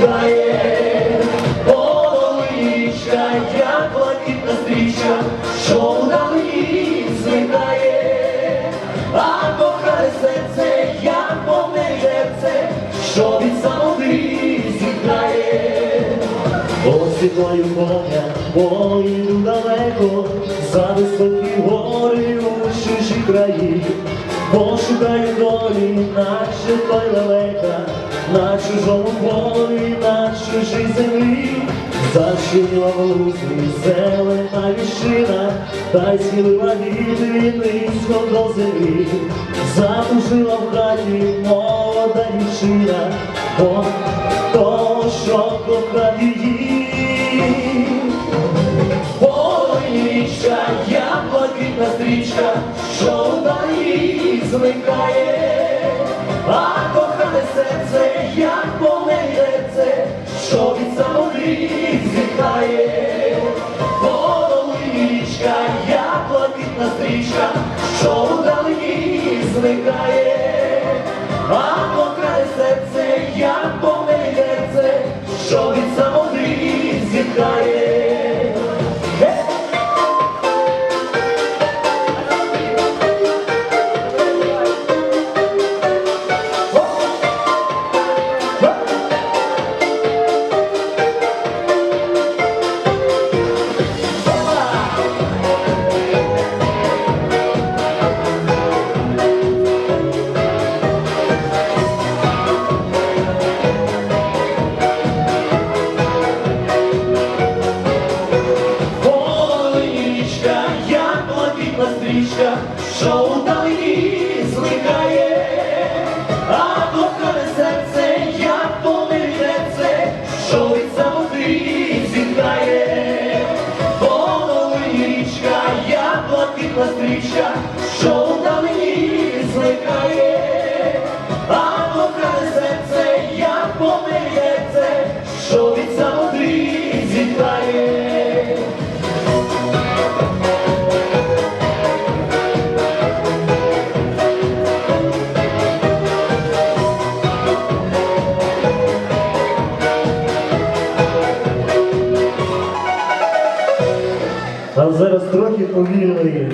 зникає, половичка, як блакитна стрічка, що вдали зникає, а кохане серце, як повне серце, що від самоти зникає. Освітлою поля, поїду далеко, за високі гори у чужі краї, пошукаю долі, наче той лелека, на чужому полі, на чужій землі, зашила в лузі зелена віщина, та й схилила віти низько до землі, затужила в хаті молода дівчина, то, що кохав її. Ой, річка, як блакитна стрічка, що вдалі зникає, зникає, що вдалині зникає, а кохане серце, як помилється, що від самоти зітхає. Полиничка, як блакитна стрічка, що вдалині зникає, а кохане серце, як помилється, А зараз трохи повільно.